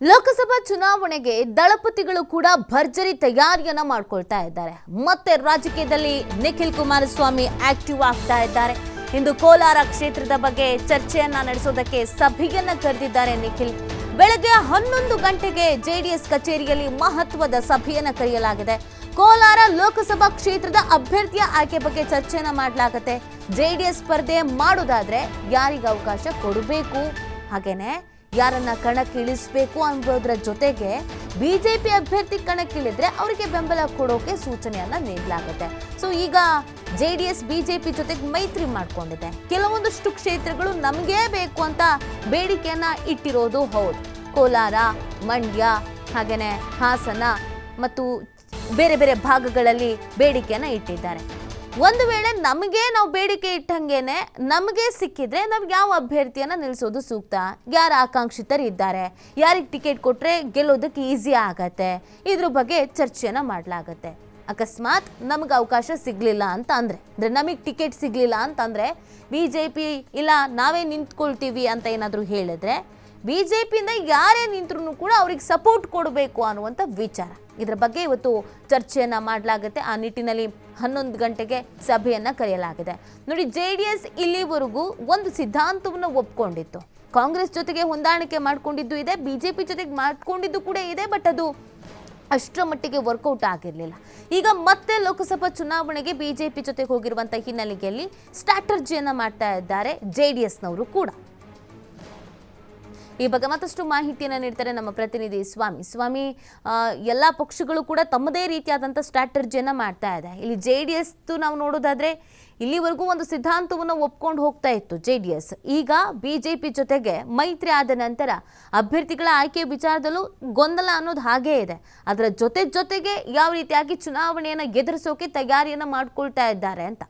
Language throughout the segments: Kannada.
ಲೋಕಸಭಾ ಚುನಾವಣೆಗೆ ದಳಪತಿಗಳು ಕೂಡ ಭರ್ಜರಿ ತಯಾರಿಯನ್ನ ಮಾಡ್ಕೊಳ್ತಾ ಇದ್ದಾರೆ. ಮತ್ತೆ ರಾಜಕೀಯದಲ್ಲಿ ನಿಖಿಲ್ ಕುಮಾರಸ್ವಾಮಿ ಆಕ್ಟಿವ್ ಆಗ್ತಾ ಇದ್ದಾರೆ. ಇಂದು ಕೋಲಾರ ಕ್ಷೇತ್ರದ ಬಗ್ಗೆ ಚರ್ಚೆಯನ್ನ ನಡೆಸೋದಕ್ಕೆ ಸಭೆಯನ್ನ ಕರೆದಿದ್ದಾರೆ ನಿಖಿಲ್. ಬೆಳಗ್ಗೆ ಹನ್ನೊಂದು ಗಂಟೆಗೆ ಜೆಡಿಎಸ್ ಕಚೇರಿಯಲ್ಲಿ ಮಹತ್ವದ ಸಭೆಯನ್ನ ಕರೆಯಲಾಗಿದೆ. ಕೋಲಾರ ಲೋಕಸಭಾ ಕ್ಷೇತ್ರದ ಅಭ್ಯರ್ಥಿಯ ಆಯ್ಕೆ ಬಗ್ಗೆ ಚರ್ಚೆಯನ್ನ ಮಾಡಲಾಗುತ್ತೆ. ಜೆಡಿಎಸ್ ಸ್ಪರ್ಧೆ ಮಾಡೋದಾದ್ರೆ ಯಾರಿಗೆ ಅವಕಾಶ ಕೊಡಬೇಕು? ಹಾಗೇನೆ ಯಾರನ್ನ ಕಣಕ್ಕಿಳಿಸ್ಬೇಕು ಅನ್ನೋದ್ರ ಜೊತೆಗೆ ಬಿಜೆಪಿ ಅಭ್ಯರ್ಥಿ ಕಣಕ್ಕಿಳಿದ್ರೆ ಅವರಿಗೆ ಬೆಂಬಲ ಕೊಡೋಕೆ ಸೂಚನೆಯನ್ನ ನೀಡಲಾಗುತ್ತೆ. ಸೊ ಈಗ ಜೆ ಡಿ ಎಸ್, ಬಿಜೆಪಿ ಜೊತೆಗೆ ಮೈತ್ರಿ ಮಾಡ್ಕೊಂಡಿದೆ. ಕೆಲವೊಂದಷ್ಟು ಕ್ಷೇತ್ರಗಳು ನಮಗೇ ಬೇಕು ಅಂತ ಬೇಡಿಕೆಯನ್ನ ಇಟ್ಟಿರೋದು ಹೌದು. ಕೋಲಾರ, ಮಂಡ್ಯ ಹಾಗೆಯೇ ಹಾಸನ ಮತ್ತು ಬೇರೆ ಬೇರೆ ಭಾಗಗಳಲ್ಲಿ ಬೇಡಿಕೆಯನ್ನ ಇಟ್ಟಿದ್ದಾರೆ. ಒಂದು ವೇಳೆ ನಮಗೆ ನಾವು ಬೇಡಿಕೆ ಇಟ್ಟಂಗೆನೆ ನಮಗೆ ಸಿಕ್ಕಿದ್ರೆ ನಮ್ಗೆ ಯಾವ ಅಭ್ಯರ್ಥಿಯನ್ನ ನಿಲ್ಲಿಸೋದು ಸೂಕ್ತ? ಯಾರು ಆಕಾಂಕ್ಷಿತರು ಇದ್ದಾರೆ ಯಾರಿಗೆ ಟಿಕೆಟ್ ಕೊಟ್ರೆ ಗೆಲ್ಲೋದಕ್ಕೆ ಈಸಿ ಆಗತ್ತೆ? ಇದ್ರ ಬಗ್ಗೆ ಚರ್ಚೆಯನ್ನ ಮಾಡಲಾಗತ್ತೆ. ಅಕಸ್ಮಾತ್ ನಮ್ಗೆ ಅವಕಾಶ ಸಿಗ್ಲಿಲ್ಲ ಅಂತ ಅಂದರೆ, ಅಂದ್ರೆ ನಮಗೆ ಟಿಕೆಟ್ ಸಿಗ್ಲಿಲ್ಲ ಅಂತಂದ್ರೆ ಬಿ ಜೆ ಪಿ ಇಲ್ಲ, ನಾವೇ ನಿಂತ್ಕೊಳ್ತೀವಿ ಅಂತ ಏನಾದರೂ ಹೇಳಿದ್ರೆ ಬಿ ಜೆ ಪಿಯಿಂದ ಯಾರೇ ನಿಂತ್ರು ಕೂಡ ಅವ್ರಿಗೆ ಸಪೋರ್ಟ್ ಕೊಡಬೇಕು ಅನ್ನುವಂಥ ವಿಚಾರ. ಇದರ ಬಗ್ಗೆ ಇವತ್ತು ಚರ್ಚೆಯನ್ನ ಮಾಡಲಾಗುತ್ತೆ. ಆ ನಿಟ್ಟಿನಲ್ಲಿ ಹನ್ನೊಂದು ಗಂಟೆಗೆ ಸಭೆಯನ್ನ ಕರೆಯಲಾಗಿದೆ. ನೋಡಿ, ಜೆ ಡಿ ಎಸ್ ಇಲ್ಲಿವರೆಗೂ ಒಂದು ಸಿದ್ಧಾಂತವನ್ನು ಒಪ್ಕೊಂಡಿತ್ತು. ಕಾಂಗ್ರೆಸ್ ಜೊತೆಗೆ ಹೊಂದಾಣಿಕೆ ಮಾಡಿಕೊಂಡಿದ್ದು ಇದೆ, ಬಿಜೆಪಿ ಜೊತೆಗೆ ಮಾಡ್ಕೊಂಡಿದ್ದು ಕೂಡ ಇದೆ ಬಟ್ ಅದು ಅಷ್ಟರ ಮಟ್ಟಿಗೆ ವರ್ಕೌಟ್ ಆಗಿರಲಿಲ್ಲ. ಈಗ ಮತ್ತೆ ಲೋಕಸಭಾ ಚುನಾವಣೆಗೆ ಬಿಜೆಪಿ ಜೊತೆಗೆ ಹೋಗಿರುವಂಥ ಹಿನ್ನೆಲೆಯಲ್ಲಿ ಸ್ಟ್ರಾಟರ್ಜಿಯನ್ನು ಮಾಡ್ತಾ ಇದ್ದಾರೆ. ಜೆ ಡಿ ಎಸ್ನವರು ಕೂಡ. ಈ ಬಗ್ಗೆ ಮತ್ತಷ್ಟು ಮಾಹಿತಿಯನ್ನು ನೀಡ್ತಾರೆ ನಮ್ಮ ಪ್ರತಿನಿಧಿ ಸ್ವಾಮಿ. ಸ್ವಾಮಿ ಎಲ್ಲ ಪಕ್ಷಗಳು ಕೂಡ ತಮ್ಮದೇ ರೀತಿಯಾದಂಥ ಸ್ಟ್ರಾಟರ್ಜಿಯನ್ನು ಮಾಡ್ತಾ ಇದೆ. ಇಲ್ಲಿ ಜೆ ಡಿ ಎಸ್ದು ನಾವು ನೋಡೋದಾದ್ರೆ ಇಲ್ಲಿವರೆಗೂ ಒಂದು ಸಿದ್ಧಾಂತವನ್ನು ಒಪ್ಕೊಂಡು ಹೋಗ್ತಾ ಇತ್ತು ಜೆ ಡಿ ಎಸ್. ಈಗ ಬಿ ಜೆ ಪಿ ಜೊತೆಗೆ ಮೈತ್ರಿ ಆದ ನಂತರ ಅಭ್ಯರ್ಥಿಗಳ ಆಯ್ಕೆ ವಿಚಾರದಲ್ಲೂ ಗೊಂದಲ ಅನ್ನೋದು ಹಾಗೇ ಇದೆ. ಅದರ ಜೊತೆ ಜೊತೆಗೆ ಯಾವ ರೀತಿಯಾಗಿ ಚುನಾವಣೆಯನ್ನು ಎದುರಿಸೋಕೆ ತಯಾರಿಯನ್ನು ಮಾಡಿಕೊಳ್ತಾ ಇದ್ದಾರೆ ಅಂತ.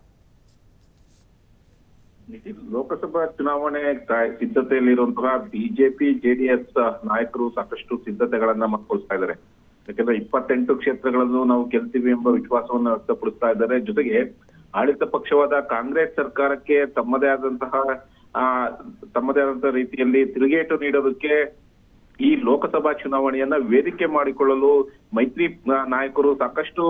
ಲೋಕಸಭಾ ಚುನಾವಣೆ ಸಿದ್ಧತೆಯಲ್ಲಿರುವಂತಹ ಬಿಜೆಪಿ, ಜೆಡಿಎಸ್ ನಾಯಕರು ಸಾಕಷ್ಟು ಸಿದ್ಧತೆಗಳನ್ನ ಮಾಡ್ಕೊಳ್ತಾ ಇದ್ದಾರೆ. ಯಾಕಂದ್ರೆ ಇಪ್ಪತ್ತೆಂಟು ಕ್ಷೇತ್ರಗಳನ್ನು ನಾವು ಗೆಲ್ತೀವಿ ಎಂಬ ವಿಶ್ವಾಸವನ್ನು ವ್ಯಕ್ತಪಡಿಸ್ತಾ ಇದ್ದಾರೆ. ಜೊತೆಗೆ ಆಡಳಿತ ಪಕ್ಷವಾದ ಕಾಂಗ್ರೆಸ್ ಸರ್ಕಾರಕ್ಕೆ ತಮ್ಮದೇ ಆದಂತಹ, ಆ, ತಮ್ಮದೇ ಆದಂತಹ ರೀತಿಯಲ್ಲಿ ತಿರುಗೇಟು ನೀಡೋದಕ್ಕೆ ಈ ಲೋಕಸಭಾ ಚುನಾವಣೆಯನ್ನ ವೇದಿಕೆ ಮಾಡಿಕೊಳ್ಳಲು ಮೈತ್ರಿ ನಾಯಕರು ಸಾಕಷ್ಟು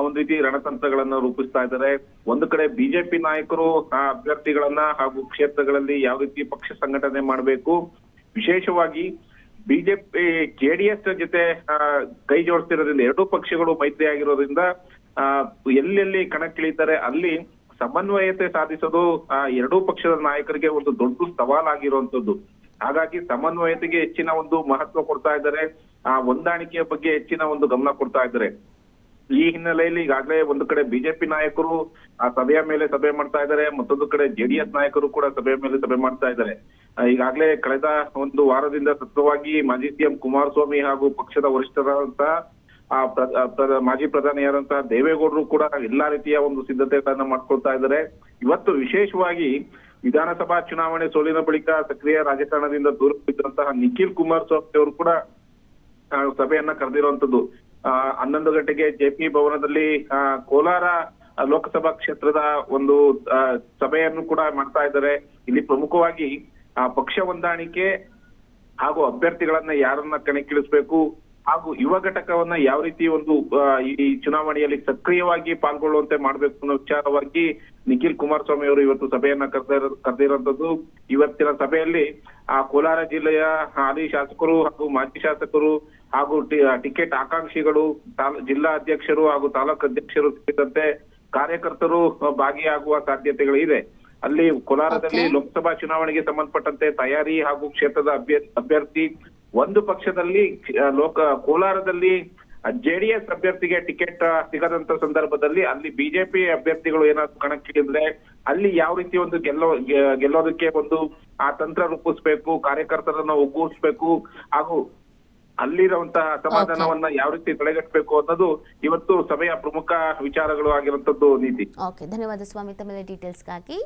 ಒಂದು ರೀತಿ ರಣತಂತ್ರಗಳನ್ನ ರೂಪಿಸ್ತಾ ಇದ್ದಾರೆ. ಒಂದು ಕಡೆ ಬಿಜೆಪಿ ನಾಯಕರು, ಆ, ಅಭ್ಯರ್ಥಿಗಳನ್ನ ಹಾಗೂ ಕ್ಷೇತ್ರಗಳಲ್ಲಿ ಯಾವ ರೀತಿ ಪಕ್ಷ ಸಂಘಟನೆ ಮಾಡಬೇಕು. ವಿಶೇಷವಾಗಿ ಬಿಜೆಪಿ ಜೆಡಿಎಸ್ ಜೊತೆ ಕೈ ಜೋಡಿಸ್ತಿರೋದ್ರಿಂದ, ಎರಡೂ ಪಕ್ಷಗಳು ಮೈತ್ರಿ ಆಗಿರೋದ್ರಿಂದ ಎಲ್ಲೆಲ್ಲಿ ಕಣಕ್ಕಿಳಿತಾರೆ, ಅಲ್ಲಿ ಸಮನ್ವಯತೆ ಸಾಧಿಸೋದು, ಆ, ಎರಡೂ ಪಕ್ಷದ ನಾಯಕರಿಗೆ ಒಂದು ದೊಡ್ಡ ಸವಾಲಾಗಿರುವಂತದ್ದು ಹಾಗಾಗಿ ಸಮನ್ವಯತೆಗೆ ಹೆಚ್ಚಿನ ಒಂದು ಮಹತ್ವ ಕೊಡ್ತಾ ಇದ್ದಾರೆ. ಆ ಹೊಂದಾಣಿಕೆಯ ಬಗ್ಗೆ ಹೆಚ್ಚಿನ ಒಂದು ಗಮನ ಕೊಡ್ತಾ ಇದ್ದಾರೆ. ಈ ಹಿನ್ನೆಲೆಯಲ್ಲಿ ಈಗಾಗಲೇ ಒಂದು ಕಡೆ ಬಿಜೆಪಿ ನಾಯಕರು ಆ ಸಭೆಯ ಮೇಲೆ ಸಭೆ ಮಾಡ್ತಾ ಇದ್ದಾರೆ. ಮತ್ತೊಂದು ಕಡೆ ಜೆಡಿಎಸ್ ನಾಯಕರು ಕೂಡ ಸಭೆಯ ಮೇಲೆ ಸಭೆ ಮಾಡ್ತಾ ಇದ್ದಾರೆ. ಈಗಾಗಲೇ ಕಳೆದ ಒಂದು ವಾರದಿಂದ ಸತತವಾಗಿ ಮಾಜಿ ಸಿಎಂ ಕುಮಾರಸ್ವಾಮಿ ಹಾಗೂ ಪಕ್ಷದ ವರಿಷ್ಠರಾದಂತಹ ಆ ಮಾಜಿ ಪ್ರಧಾನಿಯಾದಂತಹ ದೇವೇಗೌಡರು ಕೂಡ ಎಲ್ಲಾ ರೀತಿಯ ಒಂದು ಸಿದ್ಧತೆಗಳನ್ನ ಮಾಡ್ಕೊಳ್ತಾ ಇದ್ದಾರೆ. ಇವತ್ತು ವಿಶೇಷವಾಗಿ ವಿಧಾನಸಭಾ ಚುನಾವಣೆ ಸೋಲಿನ ಬಳಿಕ ಸಕ್ರಿಯ ರಾಜಕಾರಣದಿಂದ ದೂರ ಬಿದ್ದಂತಹ ನಿಖಿಲ್ ಕುಮಾರಸ್ವಾಮಿ ಅವರು ಕೂಡ ಸಭೆಯನ್ನ ಕರೆದಿರುವಂತದ್ದು ಹನ್ನೊಂದು ಗಂಟೆಗೆ ಜೆಪಿ ಭವನದಲ್ಲಿ ಕೋಲಾರ ಲೋಕಸಭಾ ಕ್ಷೇತ್ರದ ಒಂದು ಸಭೆಯನ್ನು ಕೂಡ ಮಾಡ್ತಾ ಇದ್ದಾರೆ. ಇಲ್ಲಿ ಪ್ರಮುಖವಾಗಿ ಪಕ್ಷ ಹೊಂದಾಣಿಕೆ ಹಾಗೂ ಅಭ್ಯರ್ಥಿಗಳನ್ನ ಯಾರನ್ನ ಕಣಕ್ಕಿಳಿಸ್ಬೇಕು ಹಾಗೂ ಯುವ ಘಟಕವನ್ನ ಯಾವ ರೀತಿ ಒಂದು ಈ ಚುನಾವಣೆಯಲ್ಲಿ ಸಕ್ರಿಯವಾಗಿ ಪಾಲ್ಗೊಳ್ಳುವಂತೆ ಮಾಡ್ಬೇಕು ಅನ್ನೋ ವಿಚಾರವಾಗಿ ನಿಖಿಲ್ ಕುಮಾರಸ್ವಾಮಿ ಅವರು ಇವತ್ತು ಸಭೆಯನ್ನ ಕರೆದ ಕರೆದಿರುವಂತದ್ದು ಇವತ್ತಿನ ಸಭೆಯಲ್ಲಿ ಆ ಕೋಲಾರ ಜಿಲ್ಲೆಯ ಹಾಲಿ ಶಾಸಕರು ಹಾಗೂ ಮಾಜಿ ಶಾಸಕರು ಹಾಗೂ ಟಿಕೆಟ್ ಆಕಾಂಕ್ಷಿಗಳು ತಾಲ್- ಜಿಲ್ಲಾ ಅಧ್ಯಕ್ಷರು ಹಾಗೂ ತಾಲೂಕು ಅಧ್ಯಕ್ಷರು ಸೇರಿದಂತೆ ಕಾರ್ಯಕರ್ತರು ಭಾಗಿಯಾಗುವ ಸಾಧ್ಯತೆಗಳಿದೆ ಅಲ್ಲಿ ಕೋಲಾರದಲ್ಲಿ ಲೋಕಸಭಾ ಚುನಾವಣೆಗೆ ಸಂಬಂಧಪಟ್ಟಂತೆ ತಯಾರಿ ಹಾಗೂ ಕ್ಷೇತ್ರದ ಅಭ್ಯ- ಅಭ್ಯರ್ಥಿ ಒಂದು ಪಕ್ಷದಲ್ಲಿ ಲೋಕ ಕೋಲಾರದಲ್ಲಿ ಜೆಡಿಎಸ್ ಅಭ್ಯರ್ಥಿಗೆ ಟಿಕೆಟ್ ಸಿಗದಂತ ಸಂದರ್ಭದಲ್ಲಿ ಅಲ್ಲಿ ಬಿಜೆಪಿ ಅಭ್ಯರ್ಥಿಗಳು ಏನಾದ್ರು ಕಣಕ್ಕಿಳಿದ್ರೆ ಅಲ್ಲಿ ಯಾವ ರೀತಿ ಒಂದು ಗೆಲ್ಲೋ ಗೆಲ್ಲೋದಕ್ಕೆ ಒಂದು ಆ ತಂತ್ರ ರೂಪಿಸ್ಬೇಕು ಕಾರ್ಯಕರ್ತರನ್ನ ಒಗ್ಗೂಡಿಸ್ಬೇಕು ಹಾಗೂ ಅಲ್ಲಿರುವಂತಹ ಅಸಮಾಧಾನವನ್ನ ಯಾವ ರೀತಿ ತಡೆಗಟ್ಟಬೇಕು ಅನ್ನೋದು ಇವತ್ತು ಸಭೆಯ ಪ್ರಮುಖ ವಿಚಾರಗಳು ಆಗಿರುವಂತದ್ದು ನೀತಿ. ಓಕೆ ಧನ್ಯವಾದ ಸ್ವಾಮಿ. ತಮ್ಮ ಡೀಟೇಲ್ಸ್ಗಾಗಿ